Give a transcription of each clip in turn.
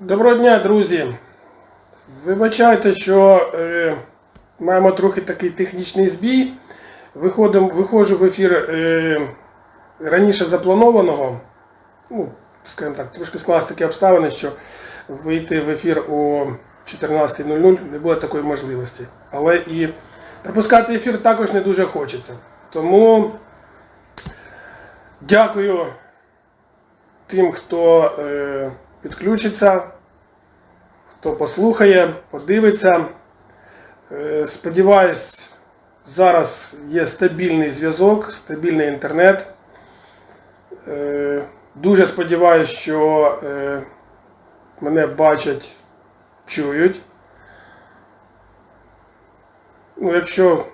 Доброго дня, друзі. Вибачайте, що е, маємо трохи такий технічний збій. Виходим, виходжу в ефір е, раніше запланованого. Ну, скажімо так, трошки склалися такі обставини, що вийти в ефір о 14.00 не буде такої можливості. Але і пропускати ефір також не дуже хочеться. Тому дякую тим, хто е, підключиться, хто послухає, подивиться. Е, сподіваюсь, зараз є стабільний зв'язок, стабільний інтернет. Е, дуже сподіваюся, що е, мене бачать, чують. Ну, якщо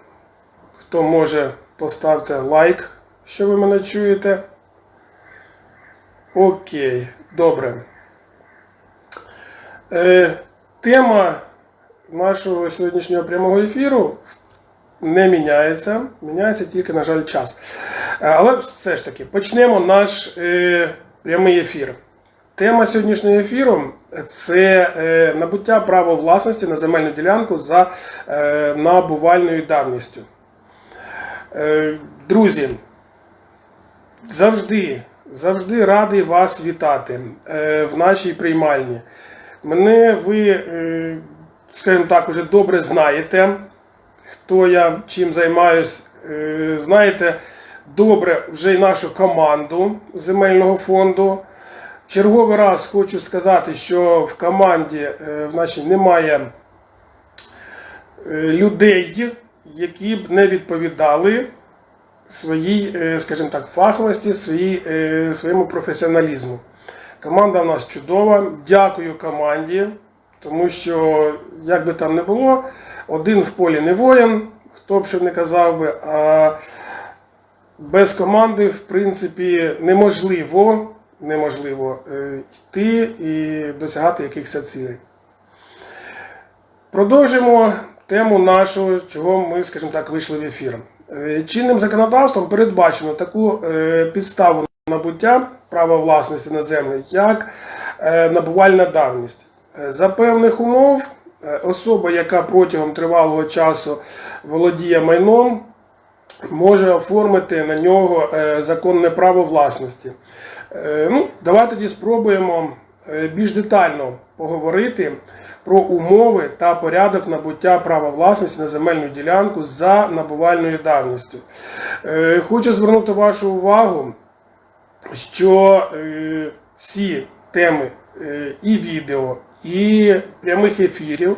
хто може, поставте лайк, що ви мене чуєте. Окей, добре. Е, тема нашого сьогоднішнього прямого ефіру не міняється. Міняється тільки, на жаль, час. Е, але все ж таки, почнемо наш е, прямий ефір. Тема сьогоднішнього ефіру це набуття права власності на земельну ділянку за набувальною давністю. Друзі, завжди, завжди радий вас вітати в нашій приймальні. Мене ви, е, скажімо так, уже добре знаєте, хто я чим займаюсь. Е, знаєте добре вже й нашу команду земельного фонду. Черговий раз хочу сказати, що в команді е, в нашій немає людей, які б не відповідали своїй, скажімо так, фаховості, своїй, своєму професіоналізму. Команда у нас чудова. Дякую команді, тому що, як би там не було, один в полі не воїн, хто б що не казав би, а без команди, в принципі, неможливо, неможливо е, йти і досягати якихось цілей. Продовжимо тему нашого, чого ми, скажімо так, вийшли в ефір. Е, Чинним законодавством передбачено таку е, підставу набуття права власності на землю, як е, набувальна давність. Е, За певних умов е, особа, яка протягом тривалого часу володіє майном, може оформити на нього законне право власності. Ну, давайте тоді спробуємо більш детально поговорити про умови та порядок набуття права власності на земельну ділянку за набувальною давністю. Хочу звернути вашу увагу, що е, всі теми е, і відео, і прямих ефірів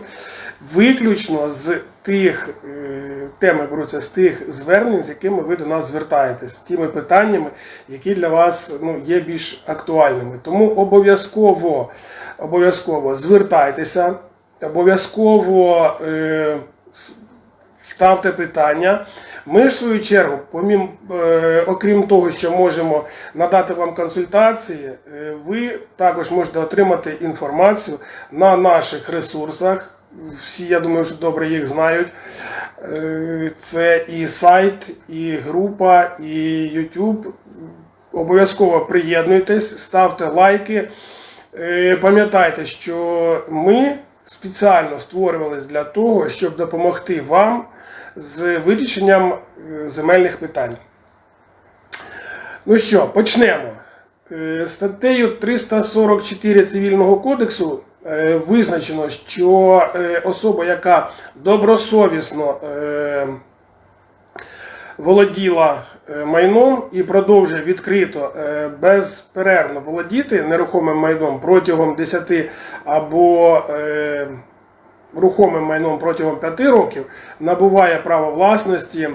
виключно з тих е, теми беруться з тих звернень, з якими ви до нас звертаєтесь, з тими питаннями, які для вас ну, є більш актуальними. Тому обов'язково обов'язково звертайтеся, обов'язково ставте питання. Ми ж в свою чергу, помім, е, окрім того, що можемо надати вам консультації, е, ви також можете отримати інформацію на наших ресурсах. Всі, я думаю, що добре їх знають. Е, Це і сайт, і група, і YouTube. Обов'язково приєднуйтесь, ставте лайки. Е, Пам'ятайте, що ми спеціально створювалися для того, щоб допомогти вам з вирішенням е, земельних питань. Ну що, почнемо. Е, Статтею 344 Цивільного кодексу е, визначено, що особа, яка добросовісно володіла майном і продовжує відкрито безперервно володіти нерухомим майном протягом 10 або рухомим майном протягом 5 років, набуває право власності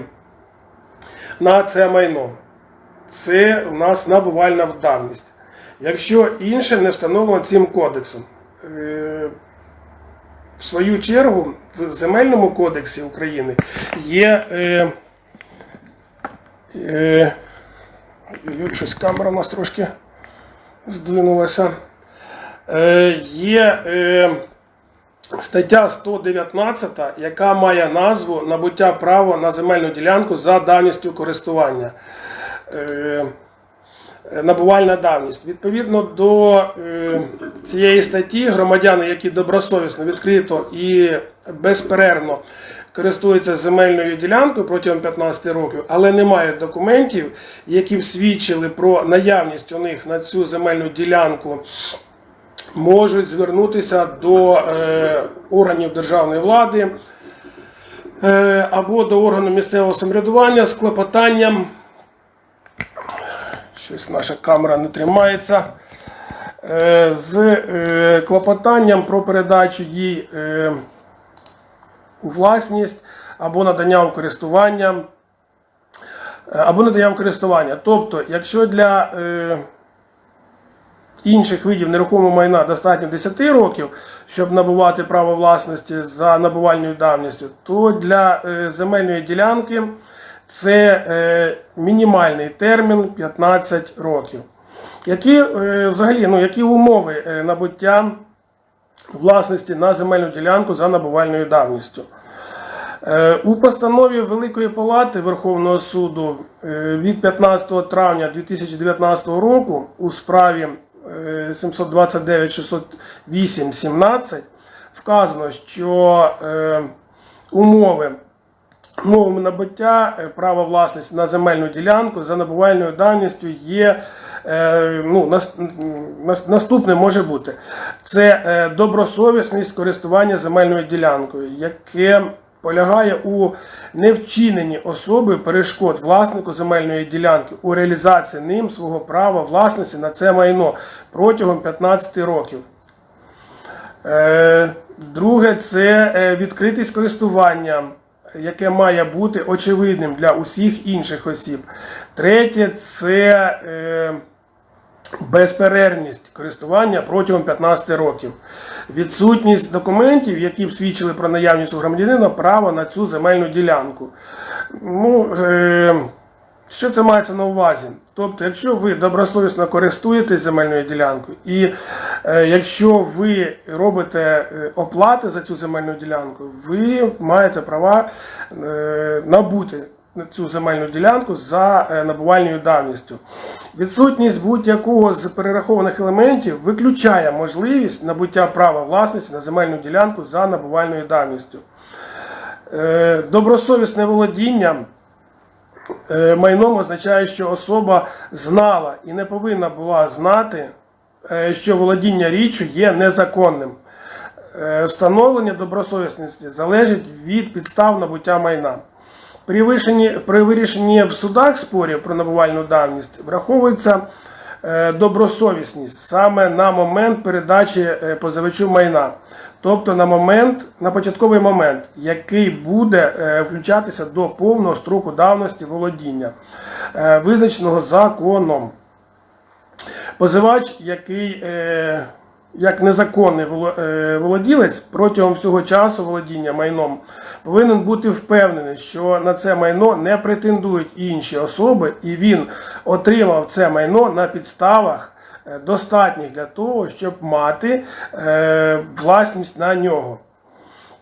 на це майно. Це у нас набувальна давність. Якщо інше не встановлено цим кодексом. Е, В свою чергу в Земельному кодексі України є. Е, е, щось камера у нас трошки здвинулася. Е, є е, стаття 119, яка має назву Набуття права на земельну ділянку за давністю користування. Е, е, набувальна давність. Відповідно до е, цієї статті, громадяни, які добросовісно, відкрито і безперервно користуються земельною ділянкою протягом 15 років, але не мають документів, які б свідчили про наявність у них на цю земельну ділянку можуть звернутися до е, органів державної влади е, або до органу місцевого самоврядування з клопотанням. Щось наша камера не тримається. Е, з е, клопотанням про передачу їй е, у власність або надання у користування. е, Або надання в користування. Тобто, якщо для е, інших видів нерухомого майна достатньо 10 років, щоб набувати право власності за набувальною давністю, то для е, земельної ділянки це е, мінімальний термін 15 років. Які е, взагалі ну, які умови набуття власності на земельну ділянку за набувальною давністю? У постанові Великої Палати Верховного суду від 15 травня 2019 року у справі е, 729-608-17 вказано, що е, умови умовами набуття е, права власності на земельну ділянку за набувальною давністю є. е, Ну, нас- нас- наступне може бути це добросовісність користування земельною ділянкою, яке полягає у невчиненні особи перешкод власнику земельної ділянки у реалізації ним свого права власності на це майно протягом 15 років. Е, Друге, це е, відкритість користування, яке має бути очевидним для усіх інших осіб. Третє це е, безперервність користування протягом 15 років. Відсутність документів, які б свідчили про наявність у громадянина права на цю земельну ділянку. Ну, е, що це мається на увазі? Тобто, якщо ви добросовісно користуєтесь земельною ділянкою, і е, якщо ви робите е, оплати за цю земельну ділянку, ви маєте права набути цю земельну ділянку за е, набувальною давністю. Відсутність будь-якого з перерахованих елементів виключає можливість набуття права власності на земельну ділянку за набувальною давністю. Е, Добросовісне володіння е, майном означає, що особа знала і не повинна була знати, що володіння річчю є незаконним. Встановлення добросовісності залежить від підстав набуття майна. При вирішенні, при вирішенні в судах спорів про набувальну давність враховується е, добросовісність саме на момент передачі е, позивачу майна, тобто на момент, на початковий момент, який буде е, включатися до повного строку давності володіння, визначеного законом. Позивач, який як незаконний е, володілець протягом всього часу володіння майном повинен бути впевнений, що на це майно не претендують інші особи, і він отримав це майно на підставах е, достатніх для того, щоб мати е, власність на нього.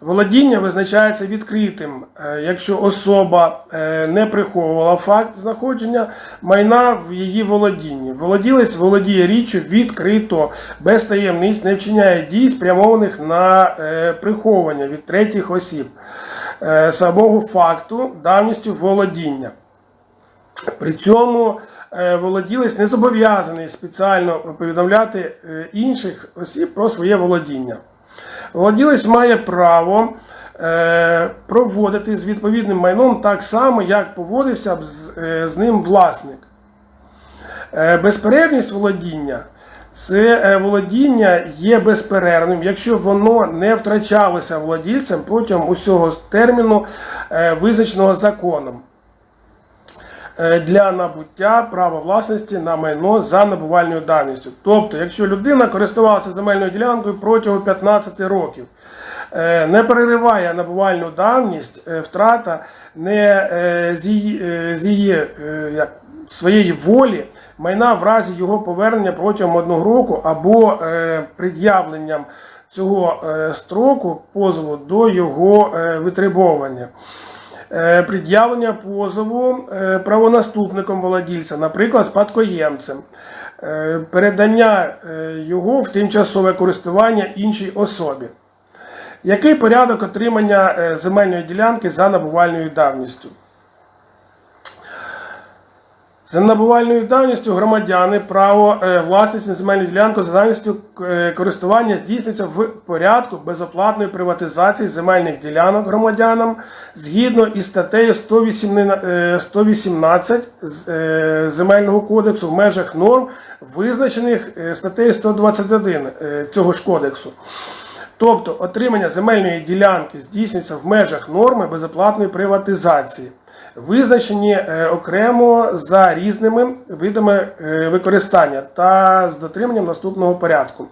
Володіння визначається відкритим, е, якщо особа е, не приховувала факт знаходження майна в її володінні. Володілець володіє річчю відкрито, без таємниць, не вчиняє дій, спрямованих на е, приховування від третіх осіб самого факту давністю володіння. При цьому володілець не зобов'язаний спеціально повідомляти інших осіб про своє володіння. Володілець має право е, проводити з відповідним майном так само, як поводився б з, е, ним власник. Е, безперервність володіння це володіння є безперервним, якщо воно не втрачалося владільцем протягом усього терміну, визначеного законом. Е, Для набуття права власності на майно за набувальною давністю. Тобто, якщо людина користувалася земельною ділянкою протягом 15 років, е, не перериває набувальну давність, е, втрата не з її, з її як, своєї волі майна в разі його повернення протягом одного року або пред'явленням цього строку позову до його витребовування. Е, пред'явлення позову е, правонаступником володільця, наприклад, спадкоємцем, е, передання його в тимчасове користування іншій особі. Який порядок отримання земельної ділянки за набувальною давністю? За набувальною давністю громадяни право е, власності на земельну ділянку за давністю е, користування здійснюється в порядку безоплатної приватизації земельних ділянок громадянам згідно із статтею 118 е, 118 з- Земельного кодексу в межах норм, визначених статтею 121 е, цього ж кодексу. Тобто отримання земельної ділянки здійснюється в межах норми безоплатної приватизації, визначені е, окремо за різними видами е, використання та з дотриманням наступного порядку.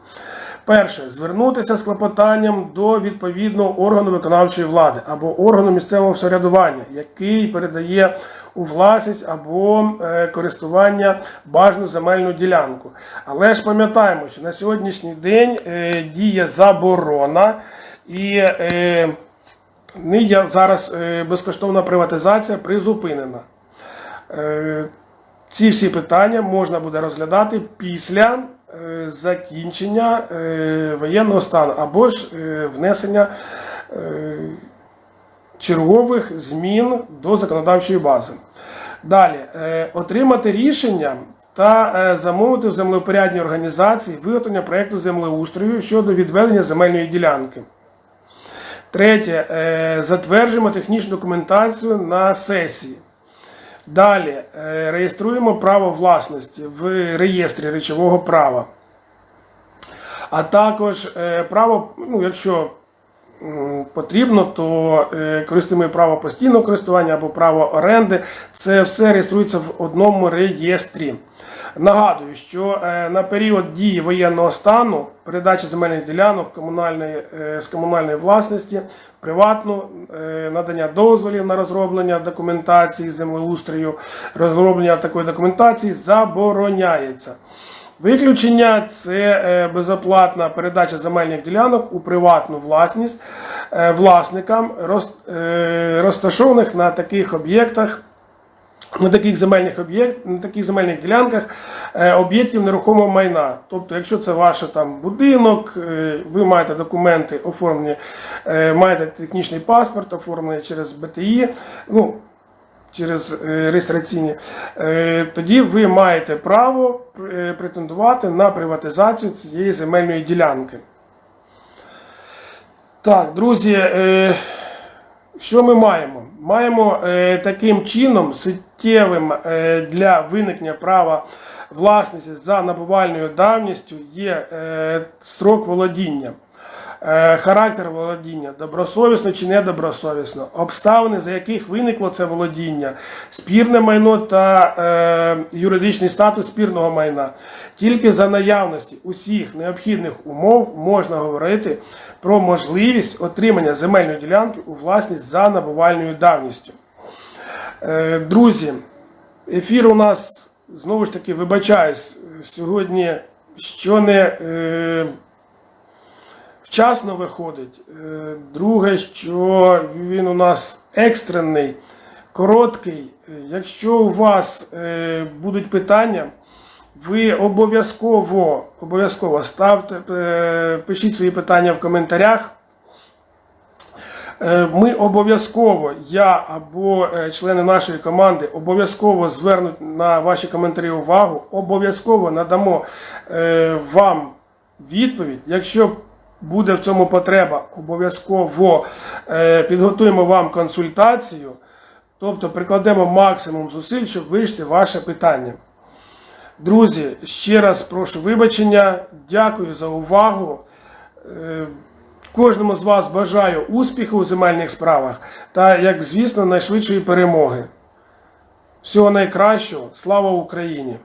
Перше, звернутися з клопотанням до відповідного органу виконавчої влади або органу місцевого самоврядування, який передає у власність або е, користування бажану земельну ділянку. Але ж пам'ятаємо, що на сьогоднішній день діє заборона і є зараз е, безкоштовна приватизація призупинена. Е, ці всі питання можна буде розглядати після е, закінчення воєнного стану або ж внесення чергових змін до законодавчої бази. Далі, отримати рішення та замовити в землепорядній організації виготовлення проєкту землеустрою щодо відведення земельної ділянки. Третє. е, Затверджуємо технічну документацію на сесії. Далі е, реєструємо право власності в реєстрі речового права. А також е, право, ну, якщо потрібно, то користуємо право постійного користування або право оренди. Це все реєструється в одному реєстрі. Нагадую, що е, на період дії воєнного стану передача земельних ділянок комунальної, е, з комунальної власності приватну е, надання дозволів на розроблення документації землеустрою, розроблення такої документації забороняється. Виключення це безоплатна передача земельних ділянок у приватну власність власникам, розташованих на таких об'єктах на таких земельних об'єкт, на таких земельних ділянках е, об'єктів нерухомого майна. Тобто, якщо це ваш там будинок, е, ви маєте документи оформлені, е, маєте технічний паспорт, оформлений через БТІ, ну, через реєстраційні, тоді ви маєте право претендувати на приватизацію цієї земельної ділянки. Так, друзі, що ми маємо? Маємо е, таким чином суттєвим е, для виникнення права власності за набувальною давністю є е, строк володіння. Е, Характер володіння добросовісно чи недобросовісно, обставини, за яких виникло це володіння, спірне майно та е, юридичний статус спірного майна. Тільки за наявності усіх необхідних умов можна говорити про можливість отримання земельної ділянки у власність за набувальною давністю. Е, Друзі, ефір у нас знову ж таки вибачаюсь сьогодні, що не. Е, вчасно виходить. Е, Друге, що він у нас екстрений, короткий. Е, Якщо у вас е, будуть питання, ви обов'язково обов'язково ставте, пишіть свої питання в коментарях. Ми обов'язково, я або члени нашої команди, обов'язково звернуть на ваші коментарі увагу, обов'язково надамо вам відповідь. Якщо буде в цьому потреба, обов'язково е, підготуємо вам консультацію, тобто прикладемо максимум зусиль, щоб вирішити ваше питання. Друзі, ще раз прошу вибачення, дякую за увагу. Е, Кожному з вас бажаю успіху у земельних справах та, як звісно, найшвидшої перемоги. Всього найкращого. Слава Україні!